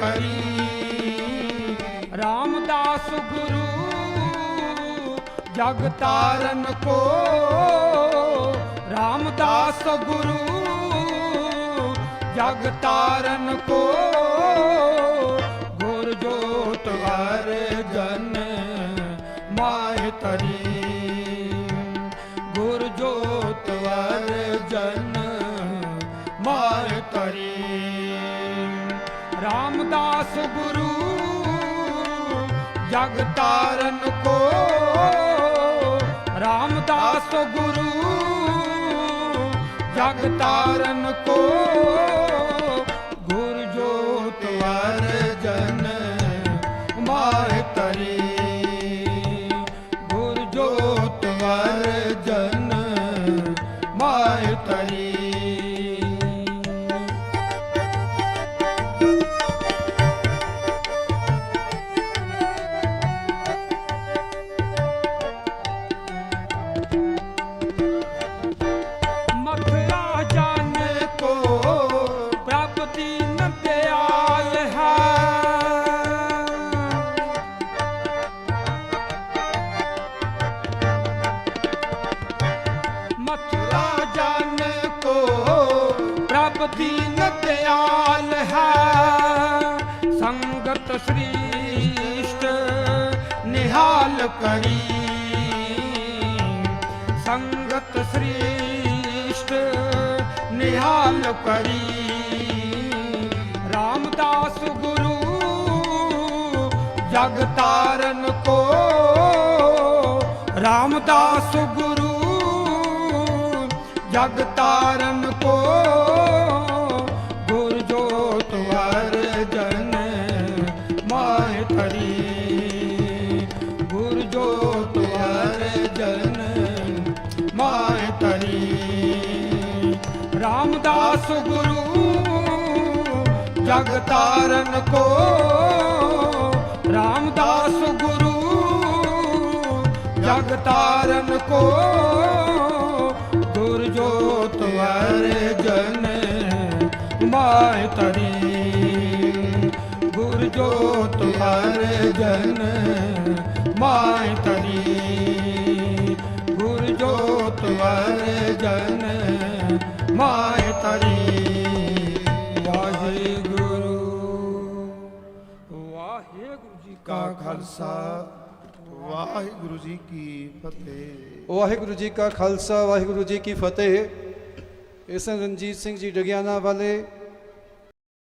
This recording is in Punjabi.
ਕਰੀ। ਰਾਮਦਾਸ ਗੁਰੂ, ਜਗ ਤਾਰਨ ਕੋ। ਰਾਮਦਾਸ ਗੁਰੂ, ਜਗ ਤਾਰਨ ਕੋ। ਗੁਰ ਜੋਤ ਹਰ ਜਨ ਮਾਹਿ ਤਰੀ ਰਾਮਦਾਸ ਗੁਰੂ ਜਗ ਤਾਰਨ ਕੋ। ਰਾਮਦਾਸ ਗੁਰੂ ਜਗ ਤਾਰਨ ਕੋ। ਪ੍ਰਾਪਤੀ ਦਿਆਲ ਹੈ ਮਥੁਰਾ ਜਾਣ ਕੋ ਪ੍ਰਾਪਤੀ ਨ ਦਿਆਲ ਹੈ ਸੰਗਤ ਸ੍ਰੀਸ਼ਟ ਨਿਹਾਲ ਕਰੀ ਸੰਗਤ ਸ੍ਰੀਸ਼ਟ ਨਿਹਾਲ ਕਰੀ ਜਗ ਤਾਰਨ ਕੋ। ਰਾਮਦਾਸ ਗੁਰੂ ਜਗ ਤਾਰਨ ਕੋ। ਗੁਰ ਜੋਤ ਵਰ ਜਨ ਮਾਇ ਤਰੀ ਗੁਰ ਜੋਤ ਵਰ ਜਨ ਮਾਇ ਤਰੀ ਰਾਮਦਾਸ ਗੁਰੂ ਜਗ ਤਾਰਨ ਕੋ। ਰਾਮਦਾਸ ਗੁਰੂ ਜਗ ਤਾਰਨ ਕੋ, ਗੁਰ ਜੋਤ ਵਰ ਜਨ ਮਾਇ ਤਰੀ ਗੁਰ ਜੋਤ ਵਰ ਜਨ ਮਾਇ ਤਰੀ ਗੁਰ ਜੋਤ ਵਰ ਜਨ ਮਾਇ ਤਰੀ ਖਾਲਸਾ। ਵਾਹਿਗੁਰੂ ਜੀ ਕੀ ਫਤਿਹ। ਵਾਹਿਗੁਰੂ ਜੀ ਕਾ ਖਾਲਸਾ, ਵਾਹਿਗੁਰੂ ਜੀ ਕੀ ਫਤਿਹ। ਇਸ ਰਣਜੀਤ ਸਿੰਘ ਜੀ ਡਗਿਆਨਾ ਵਾਲੇ